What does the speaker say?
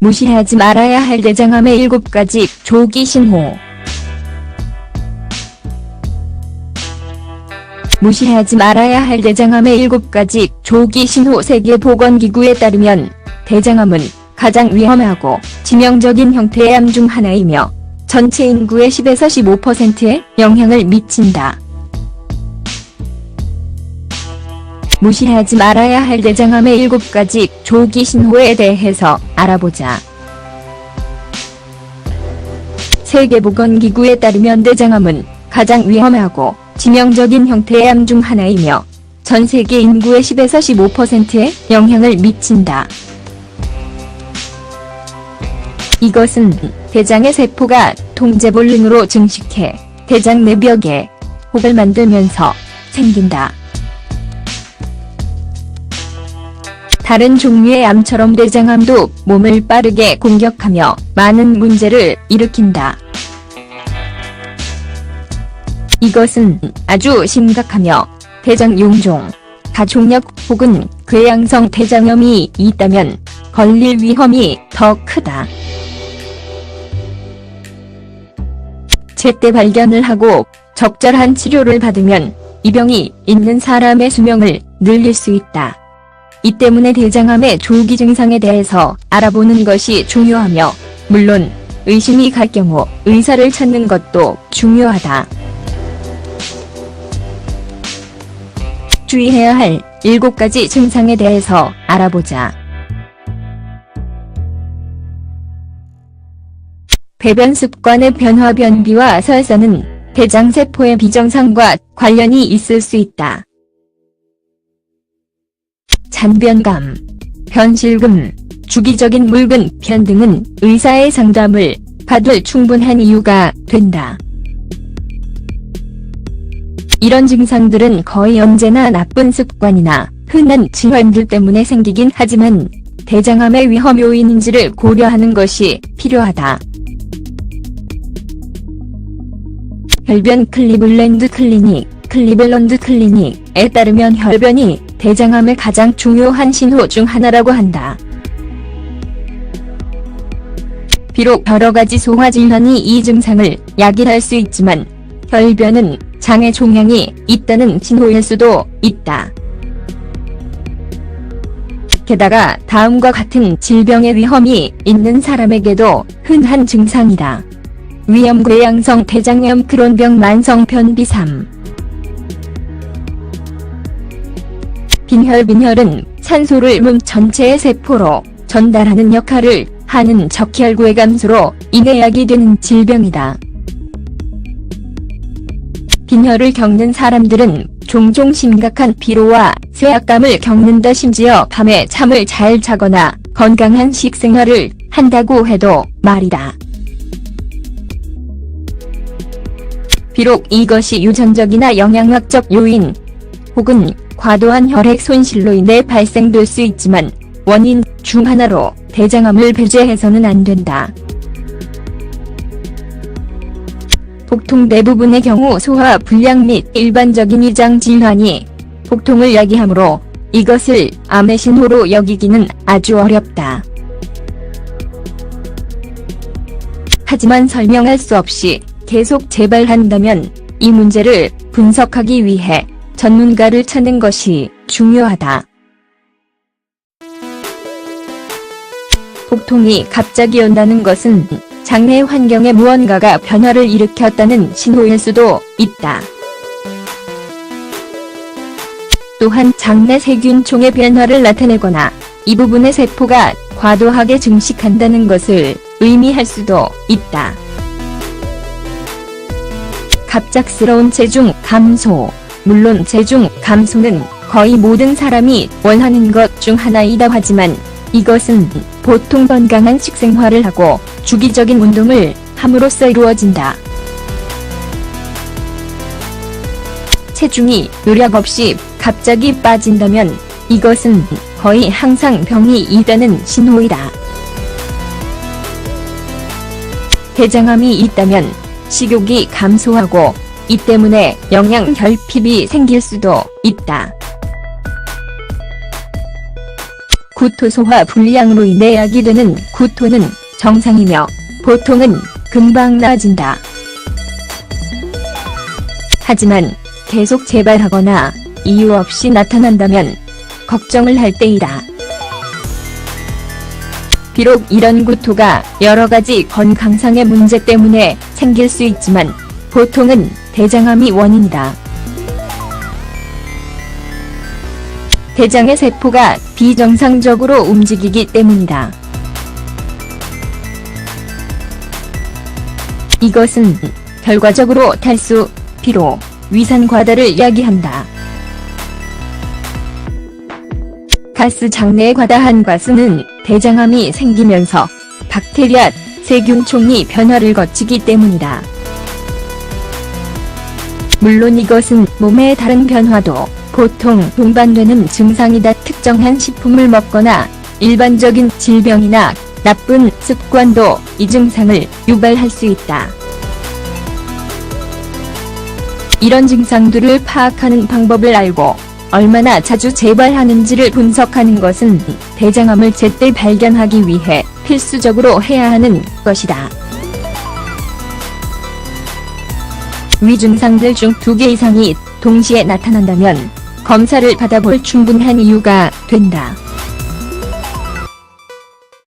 무시하지 말아야 할 대장암의 일곱 가지 조기 신호. 무시하지 말아야 할 대장암의 일곱 가지 조기 신호 세계보건기구에 따르면 대장암은 가장 위험하고 치명적인 형태의 암 중 하나이며 전체 인구의 10에서 15%에 영향을 미친다. 무시하지 말아야 할 대장암의 일곱 가지 조기 신호에 대해서 알아보자. 세계보건기구에 따르면 대장암은 가장 위험하고 치명적인 형태의 암 중 하나이며 전 세계 인구의 10에서 15%에 영향을 미친다. 이것은 대장의 세포가 통제볼륨으로 증식해 대장 내벽에 혹을 만들면서 생긴다. 다른 종류의 암처럼 대장암도 몸을 빠르게 공격하며 많은 문제를 일으킨다. 이것은 아주 심각하며 대장 용종, 가족력 혹은 궤양성 대장염이 있다면 걸릴 위험이 더 크다. 제때 발견을 하고 적절한 치료를 받으면 이 병이 있는 사람의 수명을 늘릴 수 있다. 이 때문에 대장암의 조기 증상에 대해서 알아보는 것이 중요하며, 물론 의심이 갈 경우 의사를 찾는 것도 중요하다. 주의해야 할 7가지 증상에 대해서 알아보자. 배변 습관의 변화 변비와 설사는 대장세포의 비정상과 관련이 있을 수 있다. 잔변감, 변실금, 주기적인 묽은 편 등은 의사의 상담을 받을 충분한 이유가 된다. 이런 증상들은 거의 언제나 나쁜 습관이나 흔한 질환들 때문에 생기긴 하지만 대장암의 위험 요인인지를 고려하는 것이 필요하다. 혈변 클리블랜드 클리닉, 클리블런드 클리닉에 따르면 혈변이 대장암의 가장 중요한 신호 중 하나라고 한다. 비록 여러 가지 소화 질환이 이 증상을 야기할 수 있지만 혈변은 장의 종양이 있다는 신호일 수도 있다. 게다가 다음과 같은 질병의 위험이 있는 사람에게도 흔한 증상이다. 위염궤양성 대장염 크론병 만성 변비 3 빈혈 빈혈은 산소를 몸 전체의 세포로 전달하는 역할을 하는 적혈구의 감소로 인해 야기되는 질병이다. 빈혈을 겪는 사람들은 종종 심각한 피로와 쇠약감을 겪는다 심지어 밤에 잠을 잘 자거나 건강한 식생활을 한다고 해도 말이다. 비록 이것이 유전적이나 영양학적 요인 혹은 과도한 혈액 손실로 인해 발생될 수 있지만 원인 중 하나로 대장암을 배제해서는 안 된다. 복통 대부분의 경우 소화 불량 및 일반적인 위장 질환이 복통을 야기하므로 이것을 암의 신호로 여기기는 아주 어렵다. 하지만 설명할 수 없이 계속 재발한다면 이 문제를 분석하기 위해 전문가를 찾는 것이 중요하다. 복통이 갑자기 온다는 것은 장내 환경에 무언가가 변화를 일으켰다는 신호일 수도 있다. 또한 장내 세균총의 변화를 나타내거나 이 부분의 세포가 과도하게 증식한다는 것을 의미할 수도 있다. 갑작스러운 체중 감소 물론 체중 감소는 거의 모든 사람이 원하는 것 중 하나이다 하지만 이것은 보통 건강한 식생활을 하고 주기적인 운동을 함으로써 이루어진다. 체중이 노력 없이 갑자기 빠진다면 이것은 거의 항상 병이 있다는 신호이다. 대장암이 있다면 식욕이 감소하고 이 때문에 영양 결핍이 생길 수도 있다. 구토 소화 불량으로 인해 야기되는 구토는 정상이며 보통은 금방 나아진다. 하지만 계속 재발하거나 이유 없이 나타난다면 걱정을 할 때이다. 비록 이런 구토가 여러 가지 건강상의 문제 때문에 생길 수 있지만 보통은 대장암이 원인이다. 대장의 세포가 비정상적으로 움직이기 때문이다. 이것은 결과적으로 탈수, 피로, 위산 과다를 야기한다. 가스 장내에 과다한 가스는 대장암이 생기면서 박테리아, 세균총이 변화를 거치기 때문이다. 물론 이것은 몸의 다른 변화도 보통 동반되는 증상이다. 특정한 식품을 먹거나 일반적인 질병이나 나쁜 습관도 이 증상을 유발할 수 있다. 이런 증상들을 파악하는 방법을 알고 얼마나 자주 재발하는지를 분석하는 것은 대장암을 제때 발견하기 위해 필수적으로 해야 하는 것이다. 위 증상들 중 두 개 이상이 동시에 나타난다면 검사를 받아볼 충분한 이유가 된다.